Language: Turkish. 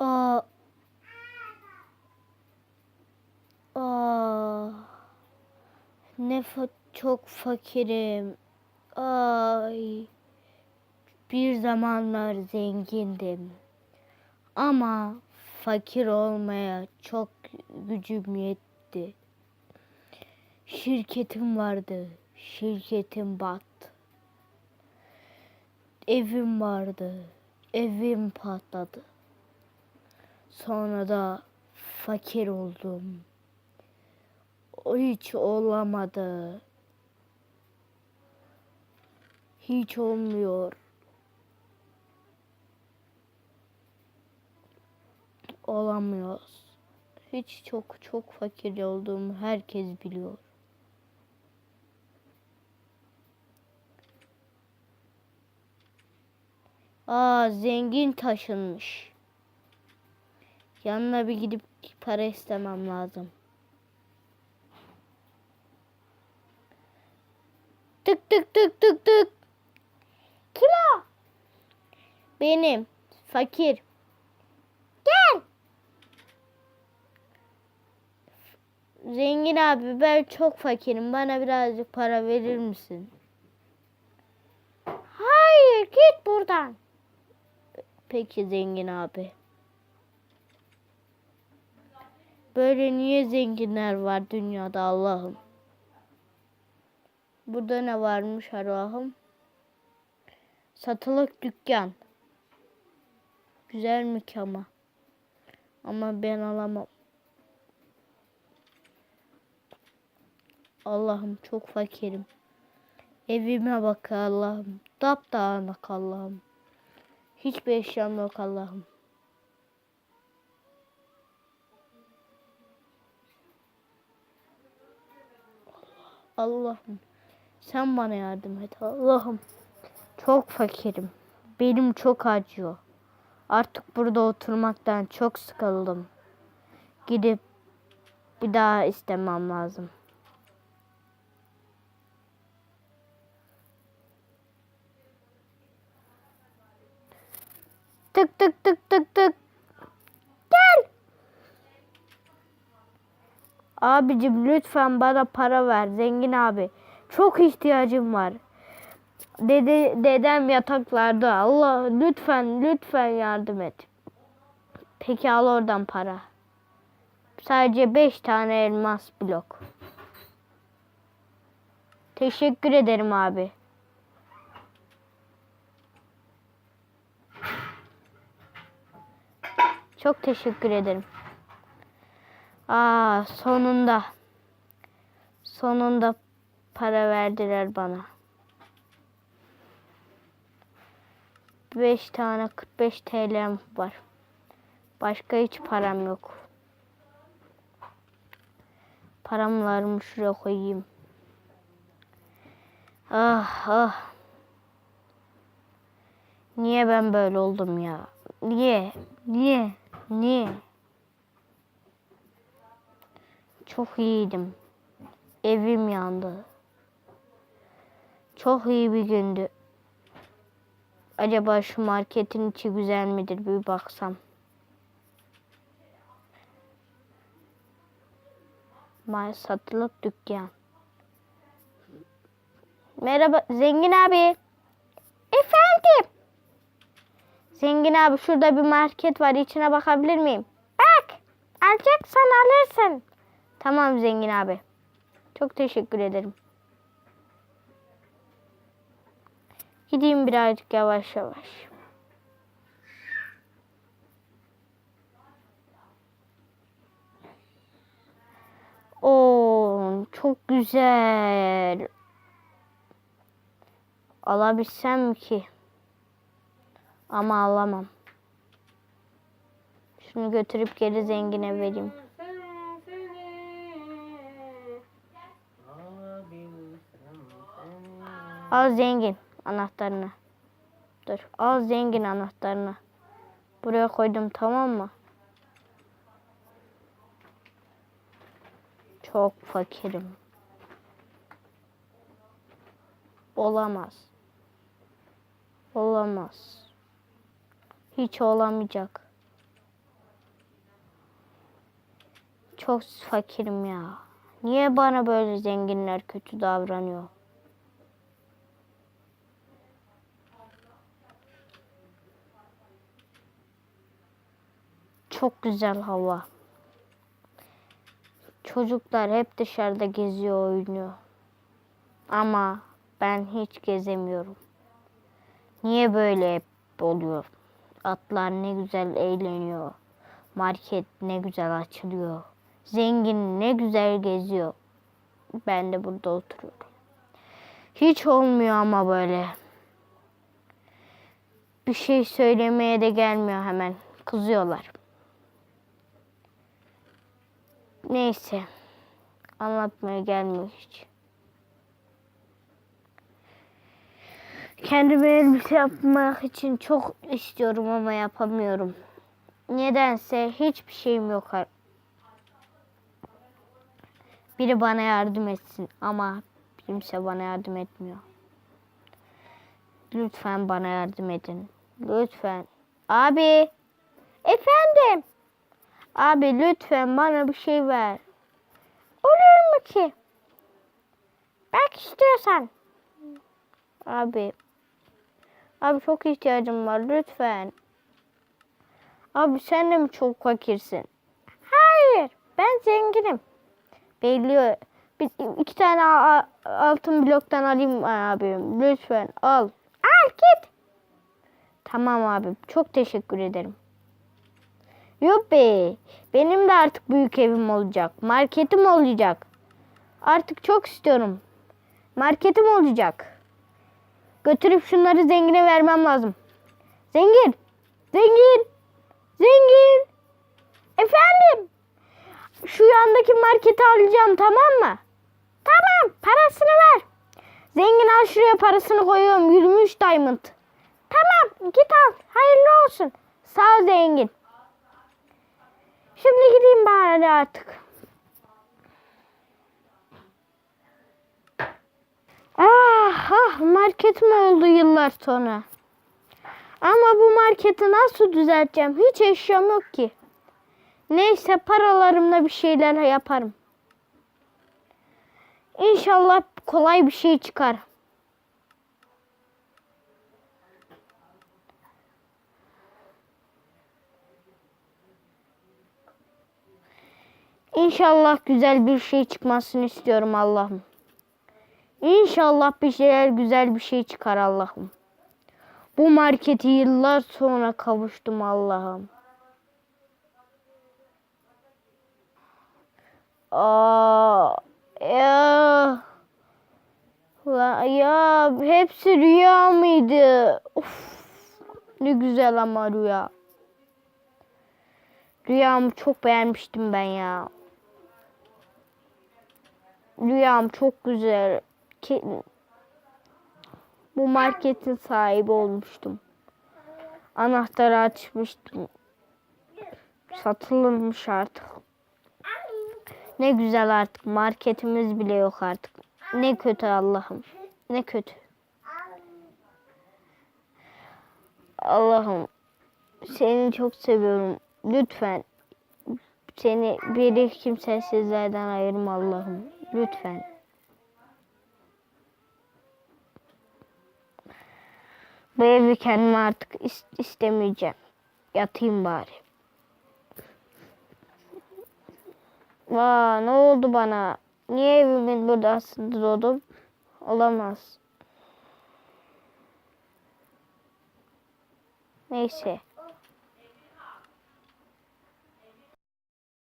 Aa. Aa. Ne fa- çok fakirim. Ay. Bir zamanlar zengindim. Ama fakir olmaya çok gücüm yetti. Şirketim vardı. Şirketim battı. Evim vardı. Evim patladı. Sonra da fakir oldum. O hiç olamadı. Hiç olmuyor. Olamıyoruz. Hiç çok çok fakir olduğumu herkes biliyor. Aa zengin taşınmış. Yanına bir gidip para istemem lazım. Tık tık tık tık tık. Kim o? Benim. Fakir. Gel. Zengin abi ben çok fakirim. Bana birazcık para verir misin? Hayır git buradan. Peki zengin abi. Böyle niye zenginler var dünyada Allah'ım? Burada ne varmış Allah'ım? Satılık dükkan. Güzelmiş ama. Ama ben alamam. Allah'ım çok fakirim. Evime bak Allah'ım. Dapdağınık Allah'ım. Hiçbir eşyam yok Allah'ım. Allah'ım sen bana yardım et Allah'ım. Çok fakirim. Benim çok acıyor. Artık burada oturmaktan çok sıkıldım. Gidip bir daha istemem lazım. Tık tık tık tık tık. Gel. Abicim lütfen bana para ver zengin abi. Çok ihtiyacım var. Dede, dedem yataklarda. Allah lütfen lütfen yardım et. Peki al oradan para. Sadece beş tane elmas blok. Teşekkür ederim abi. Çok teşekkür ederim. Aa sonunda. Sonunda para verdiler bana. 5 tane 45 TL'm var. Başka hiç param yok. Paramlarımı şuraya koyayım. Ah ah. Niye ben böyle oldum ya? Niye? Niye? Niye? Çok iyiydim. Evim yandı. Çok iyi bir gündü. Acaba şu marketin içi güzel midir bir baksam. May satılık dükkan. Merhaba zengin abi. Efendim. Zengin abi şurada bir market var içine bakabilir miyim? Bak alacaksan alırsın. Tamam zengin abi. Çok teşekkür ederim. Gideyim birazcık yavaş yavaş. Oo, çok güzel. Alabilsem ki. Ama alamam. Şunu götürüp geri zengine vereyim. Al zengin anahtarını. Dur. Al zengin anahtarını. Buraya koydum tamam mı? Çok fakirim. Olamaz. Olamaz. Hiç olamayacak. Çok fakirim ya. Niye bana böyle zenginler kötü davranıyor? Çok güzel hava. Çocuklar hep dışarıda geziyor, oynuyor. Ama ben hiç gezemiyorum. Niye böyle hep oluyor? Atlar ne güzel eğleniyor. Market ne güzel açılıyor. Zengin ne güzel geziyor. Ben de burada oturuyorum. Hiç olmuyor ama böyle. Bir şey söylemeye de gelmiyor hemen. Kızıyorlar. Neyse. Anlatmaya gelmiyor hiç. Kendime elbise yapmak için çok istiyorum ama yapamıyorum. Nedense hiçbir şeyim yok. Biri bana yardım etsin ama kimse bana yardım etmiyor. Lütfen bana yardım edin. Lütfen. Abi. Efendim. Abi lütfen bana bir şey ver. Olur mu ki? Bak istiyorsan. Abi. Abi çok ihtiyacım var lütfen. Abi sen de mi çok fakirsin? Hayır. Ben zenginim. Belli. Bir, iki tane altın bloktan alayım abim. Lütfen al. Al git. Tamam abi. Çok teşekkür ederim. Yuppi. Benim de artık büyük evim olacak. Marketim olacak. Artık çok istiyorum. Marketim olacak. Götürüp şunları zengine vermem lazım. Zengin. Zengin. Zengin. Efendim. Şu yandaki marketi alacağım tamam mı? Tamam. Parasını ver. Zengin al şuraya parasını koyuyorum. 23 diamond. Tamam. Git al. Hayırlı olsun. Sağ ol zengin. Bari artık. Ah, ah market mi oldu yıllar sonra? Ama bu marketi nasıl düzelteceğim? Hiç eşyam yok ki. Neyse paralarımla bir şeyler yaparım. İnşallah kolay bir şey çıkar. İnşallah güzel bir şey çıkmasını istiyorum Allah'ım. İnşallah bir şeyler güzel bir şey çıkar Allah'ım. Bu marketi yıllar sonra kavuştum Allah'ım. Aa, ya, ya hepsi rüya mıydı? Of, ne güzel ama rüya. Rüyamı çok beğenmiştim ben ya. Rüyam çok güzel. Ki, bu marketin sahibi olmuştum. Anahtarı açmıştım. Satılmış artık. Ne güzel artık. Marketimiz bile yok artık. Ne kötü Allah'ım. Ne kötü. Allah'ım seni çok seviyorum. Lütfen seni biri kimsesizlerden ayırma Allah'ım. Lütfen. Bu evi kendime artık is- istemeyeceğim. Yatayım bari. Vaa ne oldu bana? Niye evimin burada aslında doğdum? Olamaz. Neyse.